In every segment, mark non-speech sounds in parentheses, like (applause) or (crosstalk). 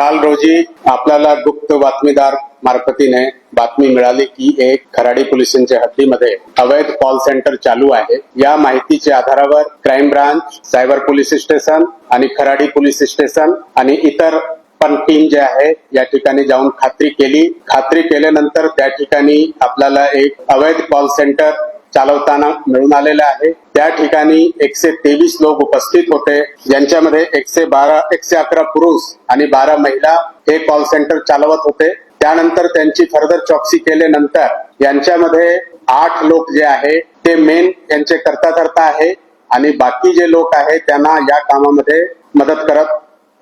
काल रोजी आपल्याला गुप्त बातमीदार मार्फतीने बातमी मिळाली की एक खराडी पोलिसांच्या हद्दीमध्ये अवैध कॉल सेंटर चालू आहे. या माहितीच्या आधारावर crime branch cyber police station आणि खराडी पोलीस स्टेशन आणि इतर पण टीम जे आहे या ठिकाणी जाऊन खात्री केली. खात्री केल्यानंतर त्या ठिकाणी आपल्याला एक अवैध कॉल सेंटर चालवताना मिळून आलेलं आहे. त्या ठिकाणी एकशे तेवीस लोक उपस्थित होते. ज्यांच्यामध्ये एकशे बारा एकशे अकरा पुरुष आणि बारा महिला हे कॉल सेंटर चालवत होते. त्यानंतर त्यांची फर्दर चौकशी केल्यानंतर यांच्यामध्ये आठ लोक जे आहे ते मेन यांचे करता करता आहे आणि बाकी जे लोक आहे त्यांना या कामामध्ये मदत करत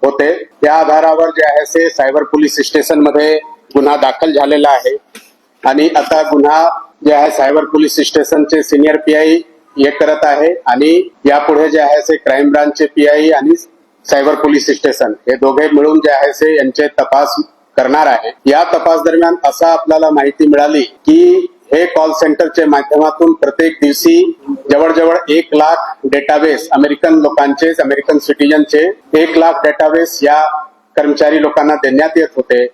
होते. त्या आधारावर जे आहे ते सायबर पोलीस स्टेशनमध्ये गुन्हा दाखल झालेला आहे. आणि आता गुन्हा जे आहे सायबर पोलीस स्टेशनचे सिनियर पीआय हे करत आहे आणि यापुढे जे आहे ते क्राईम ब्रांचचे पीआय आणि सायबर पोलीस स्टेशन हे दोघे मिळून जे आहे ते यांचे तपास करणार आहे. या तपास दरम्यान असा आपल्याला माहिती मिळाली की हे कॉल सेंटरच्या माध्यमातून प्रत्येक दिवशी जवळजवळ एक लाख डेटाबेस अमेरिकन लोकांचे अमेरिकन सिटीजनचे एक लाख डेटाबेस या कर्मचारी लोकांना देण्यात येत होते.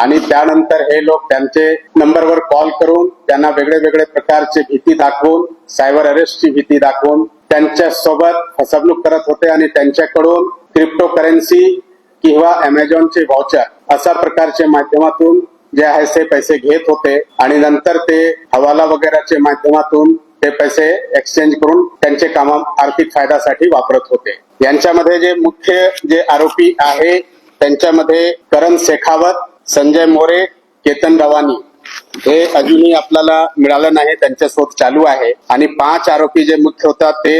आणि त्यानंतर हे लोक त्यांचे नंबरवर कॉल करून त्यांना वेगळे वेगळे प्रकारचे भीती दाखवून सायबर अरेस्टची भीती दाखवून त्यांच्यासोबत फसवणूक करत होते आणि त्यांच्याकडून क्रिप्टो करन्सी किंवा अमेझॉनचे व्हाउचर अशा प्रकारच्या माध्यमातून जे आहे ते पैसे घेत होते आणि नंतर ते हवाला वगैरेच्या माध्यमातून ते पैसे एक्सचेंज करून त्यांचे काम आर्थिक फायद्यासाठी वापरत होते. यांच्यामध्ये जे मुख्य जे आरोपी आहे त्यांच्यामध्ये करण शेखावत संजय मोरे केतन रवानी हे अजूनही आपल्याला मिळालं नाही त्यांच्या शोध चालू आहे. आणि पाच आरोपी जे मुख्य होतात ते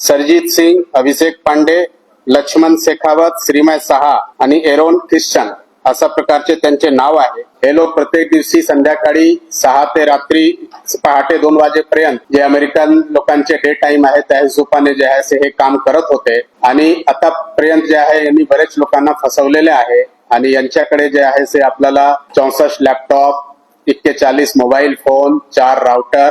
सरजित सिंग अभिषेक पांडे लक्ष्मण शेखावत श्रीमय सहा आणि एरोन ख्रिश्चन अशा प्रकारचे त्यांचे नाव आहे. हे लोक प्रत्येक दिवशी संध्याकाळी सहा ते रात्री पहाटे दोन वाजेपर्यंत जे अमेरिकन लोकांचे डे टाइम आहे त्या हिशोबाने जे आहे हे काम करत होते. आणि आतापर्यंत जे आहे यांनी बरेच लोकांना फसवलेले आहे. आणि यांच्याकडे जे आहे ते आपल्याला चौसष्ट लॅपटॉप एक्केचाळीस मोबाईल फोन चार राउटर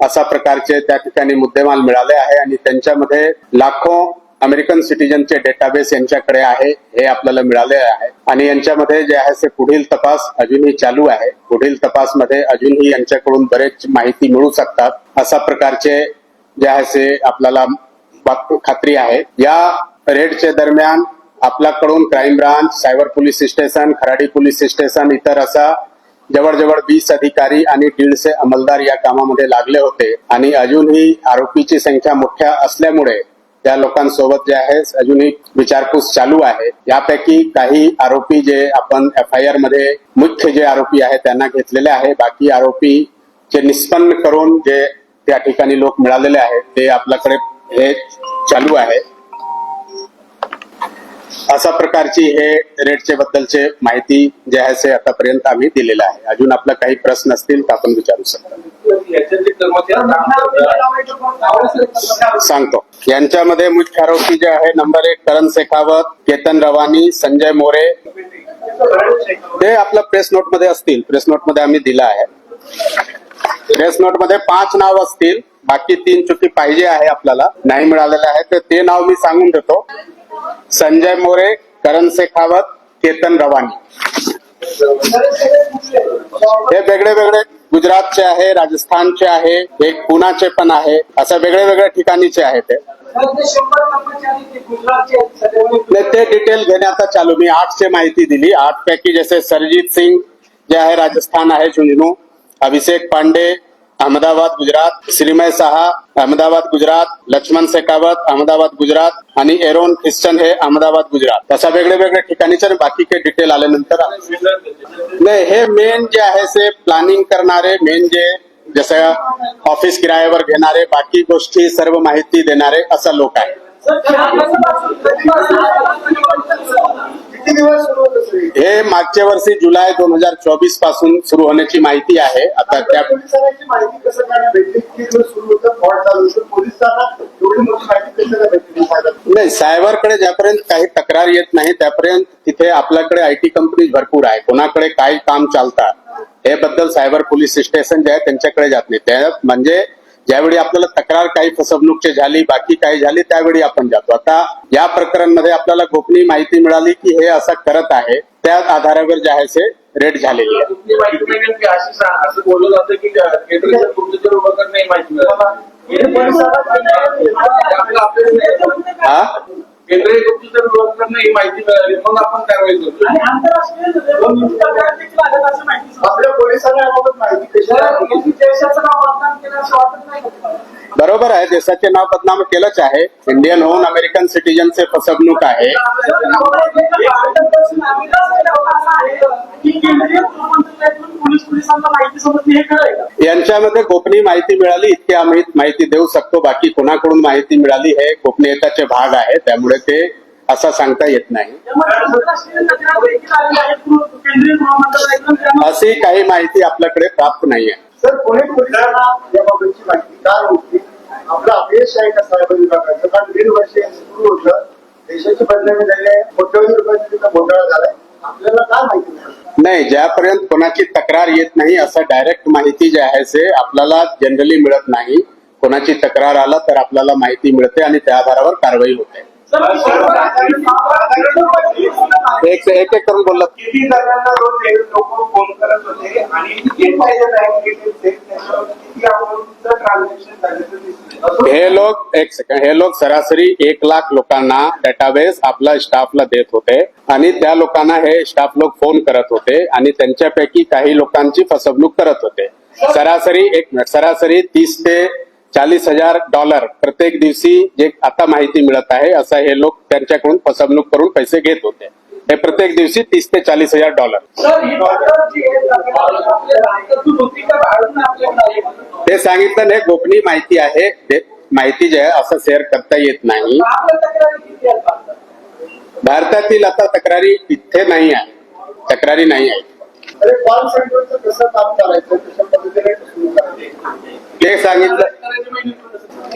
अशा प्रकारचे त्या ठिकाणी मुद्देमाल मिळाले आहे आणि त्यांच्यामध्ये लाखो अमेरिकन सिटीजनचे डेटाबेस यांच्याकडे आहे हे आपल्याला मिळाले आहे. आणि यांच्यामध्ये जे आहे ते पुढील तपास अजूनही चालू आहे. पुढील तपासमध्ये अजूनही यांच्याकडून बरेच माहिती मिळू शकतात. अशा प्रकारचे जे आहे ते आपल्याला खात्री आहे. या रेडच्या दरम्यान आपल्याकडून crime branch cyber police station Kharadi police station इतर असा जवळजवळ वीस अधिकारी आणि दीडशे अंमलदार या कामामध्ये लागले होते. आणि अजूनही आरोपीची संख्या मोठ्या असल्यामुळे त्या लोकांसोबत जे आहे अजूनही विचारपूस चालू आहे. यापैकी काही आरोपी जे आपण एफ आय आरमध्ये मुख्य जे आरोपी आहे त्यांना घेतलेले आहे. बाकी आरोपी जे निष्पन्न करून जे त्या ठिकाणी लोक मिळालेले आहेत ते आपल्याकडे हे चालू आहे. अशा प्रकारची हे रेटचे बद्दलचे माहिती जे आहे ते आतापर्यंत आम्ही दिलेलं आहे. अजून आपला काही प्रश्न असतील तर आपण विचारू शकतो. सांगतो. यांच्यामध्ये मुख्य आरोपी जे आहे नंबर एक करण शेखावत केतन रवानी संजय मोरे. ते आपलं प्रेस नोटमध्ये असतील. प्रेस नोटमध्ये आम्ही दिलं आहे. प्रेस नोटमध्ये पाच नाव असतील. बाकी तीन चुकी पाहिजे आहे आपल्याला. नाही मिळालेलं आहे तर ते नाव मी सांगून देतो. संजय मोरे करण शेखावत केतन रवानी. हे वेगळे वेगळे गुजरातचे आहे राजस्थानचे आहे एक पुण्याचे पण आहे असं वेगळे वेगळ्या ठिकाणीचे आहे ते. ते डिटेल घेण्याचा चालू. मी आठ चे माहिती दिली. आठ पैकी जसे सरजीत सिंग जे आहे राजस्थान आहे झुंझुनू अभिषेक पांडे अहमदाबाद गुजरात श्रीमय सहा अहमदाबाद गुजरात लक्ष्मण शेखावत अहमदाबाद गुजरात आणि एरोन ख्रिश्चन हे अहमदाबाद गुजरात. अशा वेगळे वेगळे ठिकाणीचे आणि बाकी काही डिटेल आल्यानंतर नाही हे मेन जे आहे ते प्लॅनिंग करणारे मेन जे जसं ऑफिस किरायावर घेणारे बाकी गोष्टी सर्व माहिती देणारे असं लोक आहे हे मागच्या वर्षी जुलै दोन हजार चोवीसपासून सुरू होण्याची माहिती आहे. आता त्या नाही सायबरकडे ज्यापर्यंत काही तक्रार येत नाही त्यापर्यंत तिथे आपल्याकडे आय टी कंपनी भरपूर आहे. कोणाकडे काय काम चालतात हे बद्दल सायबर पोलीस स्टेशन जे आहे त्यांच्याकडे जात नाही. त्या म्हणजे ज्यावेळी आपल्याला तक्रार काही फसवणूकची झाली बाकी काही झाली त्यावेळी आपण जातो. आता या प्रकरणमध्ये आपल्याला गोपनीय माहिती मिळाली की हे असं करत आहे. त्या आधारावर जे आहे ते रेट झालेली आहे. हा केंद्रीय गुप्तचर विभागाकडनं ही माहिती मिळाली मग आपण कारवाई करतो आणि आंतरराष्ट्रीय तक्रार देखील आहेत असं माहिती समजतं. आपल्या पोलिसांना याबाबत माहिती कशी तर आहे? यांनी देशाचं नाव बदनाम केलं असं वाटत नाही का तुम्हाला? बरोबर आहे देशाचे नाव बदनाम केलंच आहे इंडियन होऊन अमेरिकन सिटीजनचे फसवणूक आहे असं की केंद्रीय गृहमंत्रालयातून पोलीस आहे यांच्यामध्ये गोपनीय माहिती मिळाली इतकी आम्ही माहिती देऊ शकतो बाकी कोणाकडून माहिती मिळाली हे गोपनीयताचे भाग आहे त्यामुळे ते असं सांगता येत नाही. अशी काही माहिती आपल्याकडे प्राप्त नाहीये. सर पुणे पोलिसांना याबाबतची माहिती का नव्हती? आपलं अपयश आहे का सायबर विभागाचं? कारण दीड वर्ष सुरू होतं. देशाची बदनामी झाली आहे. कोट्यवधी रुपयाचा घोटाळा झालाय. काय नाही नाही ज्यापर्यंत कोणाची तक्रार येत नाही असं डायरेक्ट माहिती जे आहे ते आपल्याला जनरली मिळत नाही कोणाची तक्रार आला तर आपल्याला माहिती मिळते आणि त्या आधारावर कारवाई होते एक एक करून बोलला हे आणि हे लोक एक सेकंड हे लोक सरासरी एक लाख लोकांना डेटाबेस आपला स्टाफला देत होते. आणि त्या लोकांना हे स्टाफ लोक फोन करत होते आणि त्यांच्यापैकी काही लोकांची फसवणूक करत होते. सरासरी एक मिनिट सरासरी तीस ते चाळीस हजार डॉलर प्रत्येक दिवशी जे आता माहिती मिळत आहे असं हे लोक त्यांच्याकडून फसवणूक करून पैसे घेत होते. हे प्रत्येक दिवशी तीस ते चाळीस हजार डॉलर ते सांगितलं नाही गोपनीय माहिती आहे. ते माहिती जे आहे असं शेअर करता येत नाही. भारतातील आता तक्रारी इथे नाही आहे. तक्रारी नाही आहे. ते सांगितलं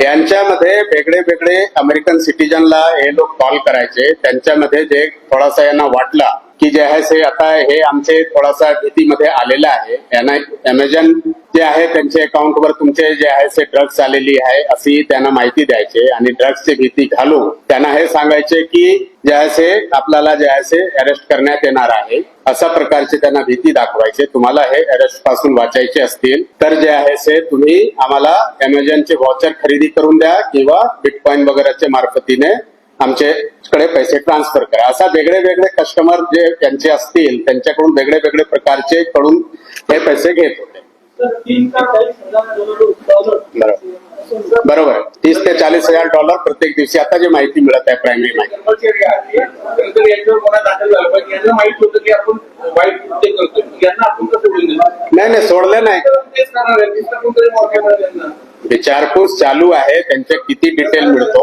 यांच्यामध्ये वेगळे वेगळे अमेरिकन सिटीजनला हे लोक कॉल करायचे. त्यांच्यामध्ये जे थोडासा यांना वाटला की जे आहे ते आता हे आमचे थोडासा भीतीमध्ये आलेलं आहे. यांना अमेझॉन जे आहे त्यांच्या अकाउंटवर तुमचे जे आहे ते ड्रग्स आलेली आहे अशी त्यांना माहिती द्यायचे आणि ड्रग्सची भीती घालून त्यांना हे सांगायचे की जे आहे ते आपल्याला जे आहे ते अरेस्ट करण्यात येणार आहे. अशा प्रकारची त्यांना भीती दाखवायचे. तुम्हाला हे अरेस्टपासून वाचायचे असतील तर जे आहे ते तुम्ही आम्हाला अमेझॉनचे व्हॉचर खरेदी करून द्या किंवा बिटकॉइन वगैरेच्या मार्फतीने आमच्याकडे पैसे ट्रान्सफर करा. असा वेगळे वेगळे कस्टमर जे त्यांचे असतील त्यांच्याकडून वेगळे वेगळे प्रकारचे कडून हे पैसे घेत होते. बरोबर. बरोबर. तीस ते चाळीस हजार डॉलर प्रत्येक दिवशी. आता जे माहिती मिळत आहे प्रायमरी माहिती. नाही नाही सोडलं नाही. ते चार कोर्स विचारपूस चालू आहे त्यांचे किती डिटेल मिळतो?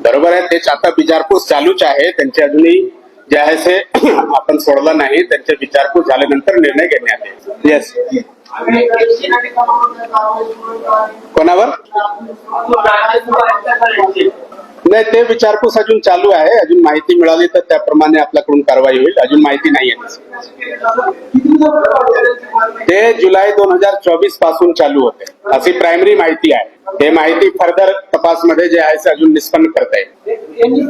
बरोबर आहे? तेच आता विचारपूस चालूच आहे. त्यांचे अजूनही जे आहे ते (coughs) आपण सोडलं नाही. त्यांचे विचारपूस झाल्यानंतर निर्णय घेण्यात येईल. येस कोणावर? नाही ते विचारपूस अजून चालू आहे. अजून माहिती मिळाली तर त्याप्रमाणे आपल्याकडून कारवाई होईल. अजून माहिती नाही आहे. ते जुलै दोन हजार चोवीसपासून चालू होते. अशी प्रायमरी माहिती आहे. हे माहिती फर्दर तपासमध्ये जे आहे ते अजून निष्पन्न करता येईल.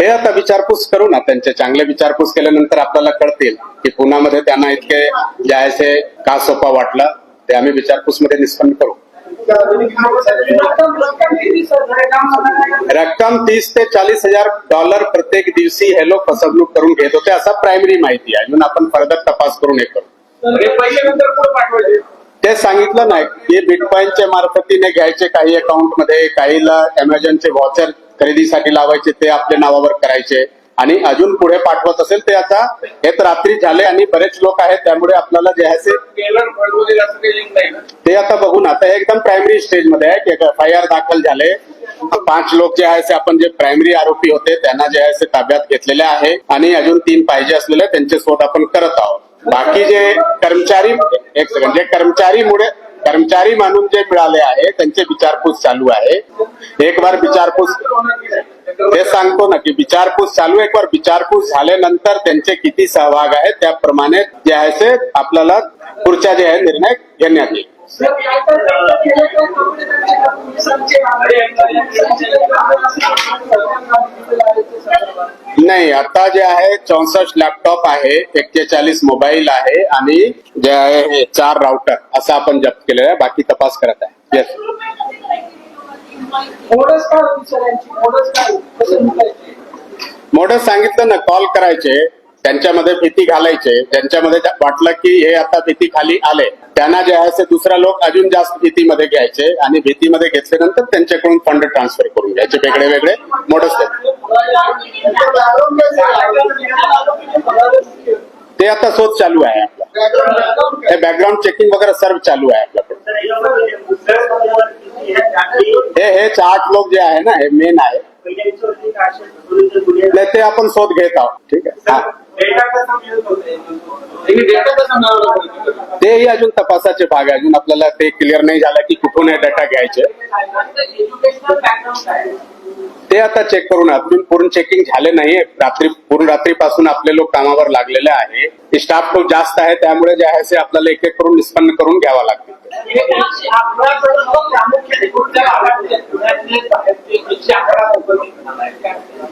हे आता विचारपूस करू ना त्यांचे. चांगले विचारपूस केल्यानंतर आपल्याला कळतील की पुण्यामध्ये त्यांना इतके जे आहे ते का सोपा वाटला ते आम्ही विचारपूसमध्ये निष्पन्न करू. रक्कम तीस ते चाळीस हजार डॉलर प्रत्येक दिवशी हे लोक फसवणूक करून घेत होते असा प्रायमरी माहिती आहे. अजून आपण फर्दर तपास करून हे करू. हे पैसे नंतर पुढे पाठवायचे? ते सांगितलं नाही. की बिटकॉइनच्या मार्फतीने घ्यायचे काही अकाउंटमध्ये काहीला अमेझॉनचे वॉचर खरेदीसाठी लावायचे ते आपल्या नावावर करायचे. आणि अजून पुढे पाठवत असेल ते आता हे तर रात्री झाले आणि बरेच लोक आहेत त्यामुळे आपल्याला जे आहे ते आता बघू ना? आता हे एकदम प्रायमरी स्टेजमध्ये आहे की एफ आय आर दाखल झाले. पाच लोक जे आहे आपण जे प्रायमरी आरोपी होते त्यांना जे आहे ताब्यात घेतलेले आहे. आणि अजून तीन पाहिजे असलेले त्यांचे शोध आपण करत आहोत. बाकी जे कर्मचारी एक सेकंड जे कर्मचारी मुळे कर्मचारी म्हणून जे मिळाले आहे त्यांचे विचारपूस चालू आहे. एक बार विचारपूस ते सांगतो ना की विचारपूस चालू आहे. एक बार विचारपूस झाल्यानंतर त्यांचे किती सहभाग आहे त्याप्रमाणे जे आहे ते आपल्याला पुढचा जे आहे निर्णय घेण्यात येईल. नाही आता जे आहे चौसष्ट लॅपटॉप आहे एक्केचाळीस मोबाईल आहे आणि जे आहे चार राउटर असं आपण जप्त केलेलं आहे. बाकी तपास करत आहे. येस मोडच काय होती सर यांची? मोडच काय मोठं सांगितलं ना कॉल करायचे त्यांच्यामध्ये भीती घालायचे ज्यांच्यामध्ये त्या- वाटलं की हे आता भीती खाली आले. त्यांना जे आहे ते दुसरा लोक अजून जास्त भीतीमध्ये घ्यायचे आणि भीतीमध्ये घेतल्यानंतर त्यांच्याकडून फंड ट्रान्सफर करून घ्यायचे. वेगळे वेगळे मोडस ते आता शोध चालू आहे आपला. हे बॅकग्राऊंड चेकिंग वगैरे सर्व चालू आहे आपल्याकडे. हे हे आठ लोक जे आहे ना हे मेन आहे. नाही ते आपण शोध घेत आहोत. ठीक आहे. तेही अजून तपासाचे भाग आहे. अजून आपल्याला ते क्लिअर नाही झालं की कुठून हे डेटा घ्यायचे. ते आता चेक करून अजून पूर्ण चेकिंग झाले नाहीये रात्री पूर्ण रात्रीपासून आपले लोक कामावर लागलेले आहे. स्टाफ खूप जास्त आहे. त्यामुळे जे आहे ते आपल्याला एक एक करून निष्पन्न करून घ्यावा लागतील.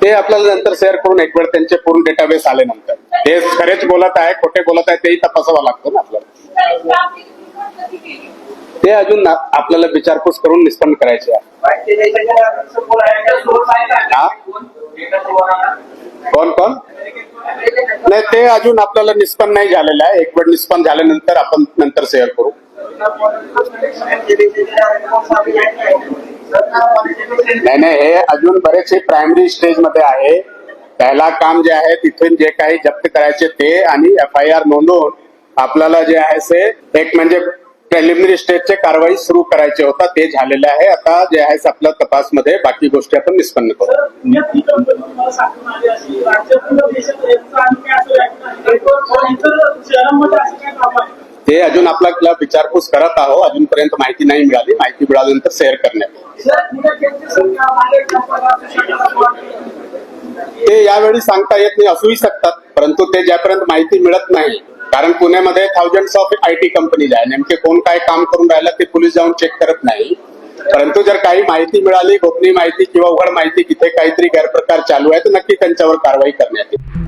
ते आपल्याला नंतर शेअर करून एक वेळ त्यांचे पूर्ण डेटाबेस आले नंतर ते खरेच बोलत आहे खोटे बोलत आहे तेही तपासावं लागतं ना आपल्याला. ते अजून ना- आपल्याला विचारपूस करून निष्पन्न करायचे आहे. कोण कोण? नाही ते अजून आपल्याला निष्पन्न नाही झालेलं आहे. एक वेळ निष्पन्न झाल्यानंतर आपण नंतर शेअर करू. नाही नाही हे अजून बरेचसे प्रायमरी स्टेजमध्ये आहे. पहिला काम जे आहे तिथून जे काही जप्त करायचे ते आणि एफ आय आर नोंदवून आपल्याला जे आहे ते एक म्हणजे प्रेलिमिनरी स्टेजचे कारवाई सुरू करायचे होता ते झालेले आहे. आता जे आहे आपल्या तपासमध्ये बाकी गोष्टी आपण निष्पन्न करू. सर, हे कंपनी तुम्हाला साठवून अजून आपल्याला विचारपूस करत आहो अजूनपर्यंत माहिती नाही मिळाली. माहिती मिळाल्यानंतर शेअर करण्यात ते यावेळी सांगता येत नाही असूही शकतात. परंतु ते ज्यापर्यंत माहिती मिळत नाही कारण पुण्यामध्ये thousand of I T companies आहे नेमके कोण काय काम करून राहिलं ते पोलीस जाऊन चेक करत नाही. परंतु जर काही माहिती मिळाली गोपनीय माहिती किंवा उघड माहिती तिथे काहीतरी गैरप्रकार चालू आहे तर नक्की त्यांच्यावर कारवाई करण्यात येईल.